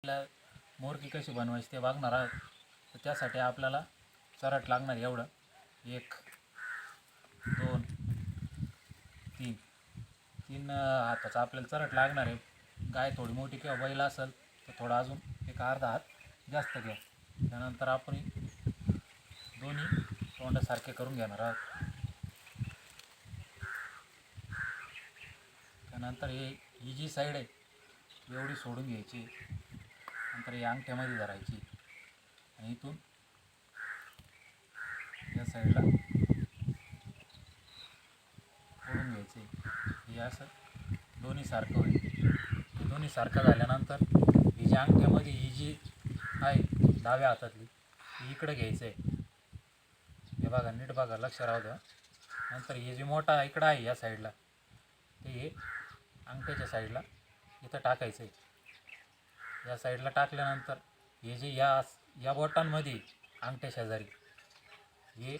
आपल्याला मोरकी कशी बनवायची ते बघणार आहोत. तर त्यासाठी आपल्याला चरट लागणार एवढं. एक दोन तीन. तीन हाताचा हाताचं आपल्याला चरट लागणार आहे. गाय थोडी मोठी किंवा बैल असेल तर थोडा अजून एक अर्धा हात जास्त घ्या. त्यानंतर आपण दोन्ही तोंडासारखे करून घेणार आहोत. त्यानंतर हे ही जी साईड आहे एवढी सोडून घ्यायची. नंतर अंगठ्यामध्ये धरायची. आणि इथून या साईडला ओढून घ्यायचे. हे असं दोन्ही सारखं होईल. हे दोन्ही सारखं झाल्यानंतर ही जी अंगठ्यामध्ये ही जी आहे डाव्या हातातली ही इकडं घ्यायचं आहे. हे बघा नीट बघा लक्ष राहू द्या. नंतर हे जे मोठा इकडं आहे या साईडला ते हे अंगठ्याच्या साईडला इथं टाकायचं आहे. या साईडला टाकल्यानंतर हे जे या या बोटांमध्ये अंगठ्या शेजारी हे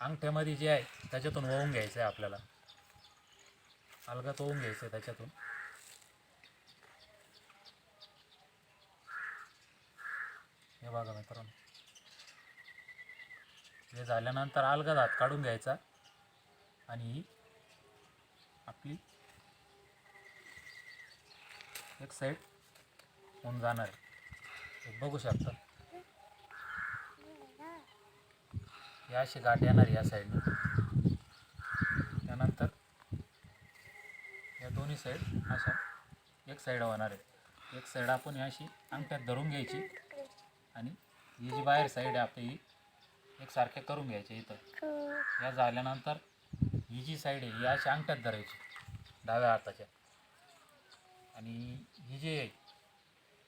अंगठ्यामध्ये जे आहे त्याच्यातून वळून घ्यायचं आहे आपल्याला. अलगत होऊन घ्यायचं आहे त्याच्यातून. हे बघा मित्रांनो. हे झाल्यानंतर अलगद हात काढून घ्यायचा आणि ही आपली एक साईड होऊन जाणार आहे. बघू शकता. या अशी गाठ येणार या साईडने त्यानंतर या दोन्ही साईड अशा एक साईड होणार आहे. एक साईड आपण या अशी अंगठ्यात धरून घ्यायची आणि ही जी बाहेर साईड आहे आपली ही एकसारख्या करून घ्यायची इथं. या झाल्यानंतर ही जी साईड आहे ही अशी अंगठ्यात धरायची. डाव्या हाताच्या. आणि ही जे आहे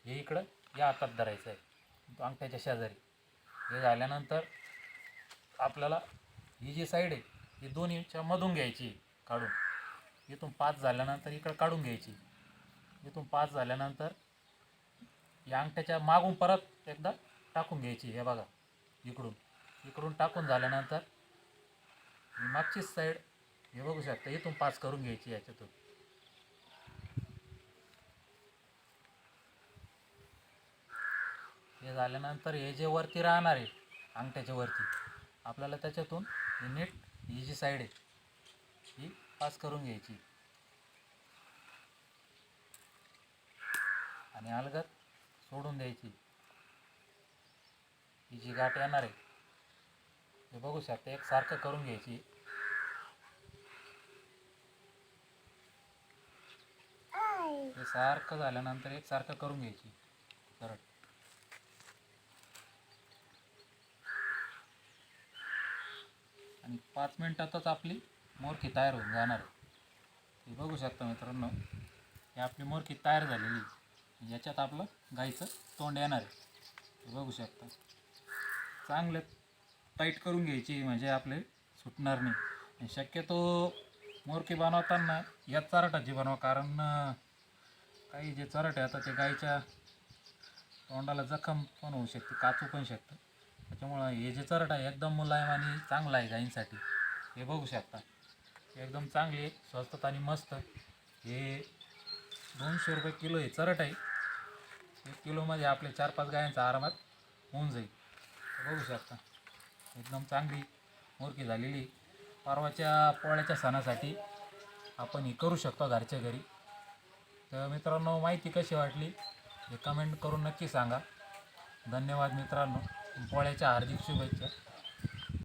हे इकडं या हातात धरायचं आहे. तो अंगठ्याच्या शेजारी. हे झाल्यानंतर आपल्याला ही जी साईड आहे ही दोन्हीच्या मधून घ्यायची काढून. इथून पाच झाल्यानंतर इकडं काढून घ्यायची. इथून पाच झाल्यानंतर या अंगठ्याच्या मागून परत एकदा टाकून घ्यायची हे बघा इकडून. इकडून टाकून झाल्यानंतर मागचीच साईड हे बघू शकता इथून पाच करून घ्यायची याच्यातून. हे झाल्यानंतर हे जे वरती राहणार आहे अंगठ्याच्या वरती आपल्याला त्याच्यातून ही नीट ही जी साईड आहे ही पास करून घ्यायची. आणि अलगत सोडून द्यायची. ही जी गाठ येणार आहे हे बघू शकता एक सारखं करून घ्यायची. हे सारखं झाल्यानंतर एक सारखं करून घ्यायची. सरळ. आणि पाच मिनटातच आपली मोरखी तयार होऊन जाणार आहे. हे बघू शकता मित्रांनो हे आपली मोरखी तयार झालेली याच्यात आपलं गाईचं तोंड येणार आहे. हे बघू शकता. चांगलं टाईट करून घ्यायची म्हणजे आपले सुटणार नाही. आणि शक्यतो मोरखी बनवताना या चराटाची बनवा कारण काही जे चराटे आता ते गाईच्या तोंडाला जखम पण होऊ शकते काचू पण शकतं. त्याच्यामुळं हे जे चरट आहे एकदम मुलायम आणि चांगलं आहे गाईंसाठी हे बघू शकता. एकदम चांगले स्वस्तात आणि मस्त. हे दोनशे रुपये किलो हे चरट आहे. एक किलोमध्ये आपले चार पाच गायांचा आरामात होऊन जाईल. बघू शकता. एकदम चांगली मोरकी झालेली. परवाच्या पोळ्याच्या सणासाठी आपण ही करू शकतो घरच्या घरी. तर मित्रांनो माहिती कशी वाटली? हे कमेंट करून नक्की सांगा. धन्यवाद मित्रांनो. पोळ्याच्या हार्दिक शुभेच्छा.